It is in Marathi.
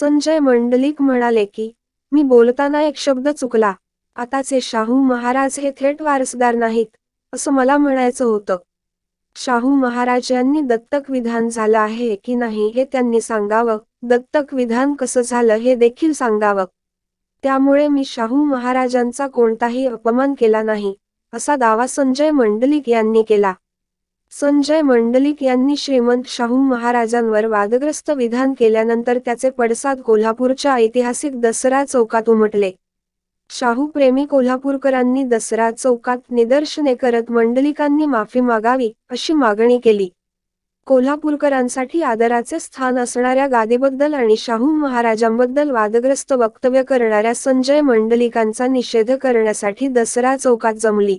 संजय मंडलिक म्हणाले की मी बोलताना एक शब्द चुकला. आताचे शाहू महाराज हे थेट वारसदार नाहीत असं मला म्हणायचं होतं. शाहू महाराज यांनी दत्तक विधान झालं आहे की नाही हे त्यांनी सांगावं. दत्तक विधान कसं झालं हे देखील सांगावं. त्यामुळे मी शाहू महाराजांचा कोणताही अपमान केला नाही असा दावा संजय मंडलिक यांनी केला. संजय मंडलिक यांनी श्रीमंत शाहू महाराजांवर वादग्रस्त विधान केल्यानंतर त्याचे पडसाद कोल्हापूरच्या ऐतिहासिक दसरा चौकात उमटले. शाहू प्रेमी कोल्हापूरकरांनी दसरा चौकात निदर्शने करत मंडलिकांनी माफी मागावी अशी मागणी केली. कोल्हापूरकरांसाठी आदराचे स्थान असणाऱ्या गादीबद्दल आणि शाहू महाराजांबद्दल वादग्रस्त वक्तव्य करणाऱ्या संजय मंडलिकांचा निषेध करण्यासाठी दसरा चौकात जमली.